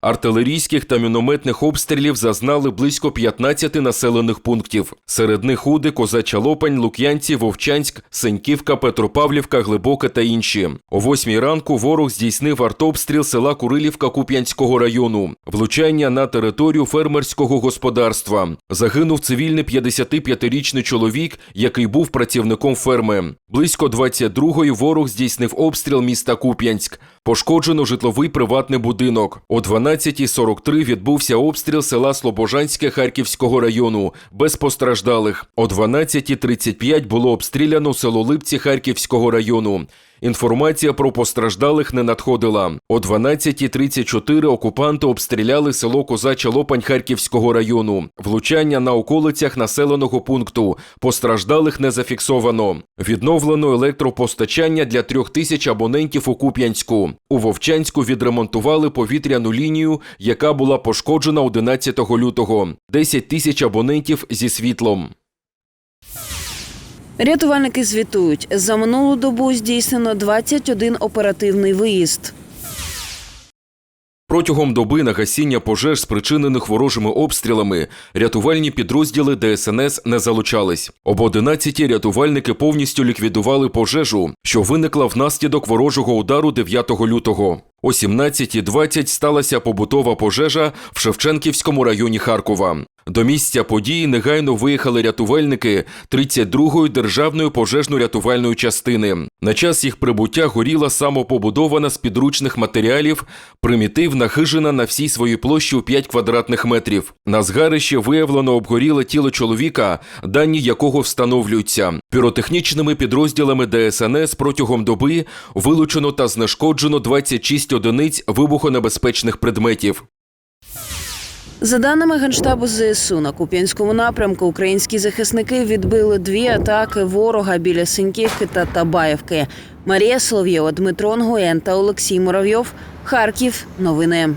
Артилерійських та мінометних обстрілів зазнали близько 15 населених пунктів. Серед них Худи, Козача Лопань, Лук'янці, Вовчанськ, Сеньківка, Петропавлівка, Глибоке та інші. О восьмій ранку ворог здійснив артобстріл села Курилівка Куп'янського району, влучання на територію фермерського господарства. Загинув цивільний 55-річний чоловік, який був працівником ферми. Близько 22-ї ворог здійснив обстріл міста Куп'янськ. Пошкоджено житловий приватний будинок. О 12.43 відбувся обстріл села Слобожанське Харківського району без постраждалих. О 12.35 було обстріляно село Липці Харківського району. Інформація про постраждалих не надходила. О 12.34 окупанти обстріляли село Козача Лопань Харківського району. Влучання на околицях населеного пункту. Постраждалих не зафіксовано. Відновлено електропостачання для трьох тисяч абонентів у Куп'янську. У Вовчанську відремонтували повітряну лінію, яка була пошкоджена 11 лютого. 10 тисяч абонентів зі світлом. Рятувальники звітують, за минулу добу здійснено 21 оперативний виїзд. Протягом доби на гасіння пожеж, спричинених ворожими обстрілами, рятувальні підрозділи ДСНС не залучались. Об 11 рятувальники повністю ліквідували пожежу, що виникла внаслідок ворожого удару 9 лютого. О 17.20 сталася побутова пожежа в Шевченківському районі Харкова. До місця події негайно виїхали рятувальники 32-ї державної пожежно-рятувальної частини. На час їх прибуття горіла самопобудована з підручних матеріалів примітивна хижина на всій своїй площі у 5 квадратних метрів. На згарищі виявлено обгоріле тіло чоловіка, дані якого встановлюються. Піротехнічними підрозділами ДСНС протягом доби вилучено та знешкоджено 26 одиниць вибухонебезпечних предметів. За даними Генштабу ЗСУ, на Куп'янському напрямку українські захисники відбили дві атаки ворога біля Синьківки та Табаєвки. Марія Солов'єва, Дмитро Нгоєн та Олексій Муравйов. Харків. Новини.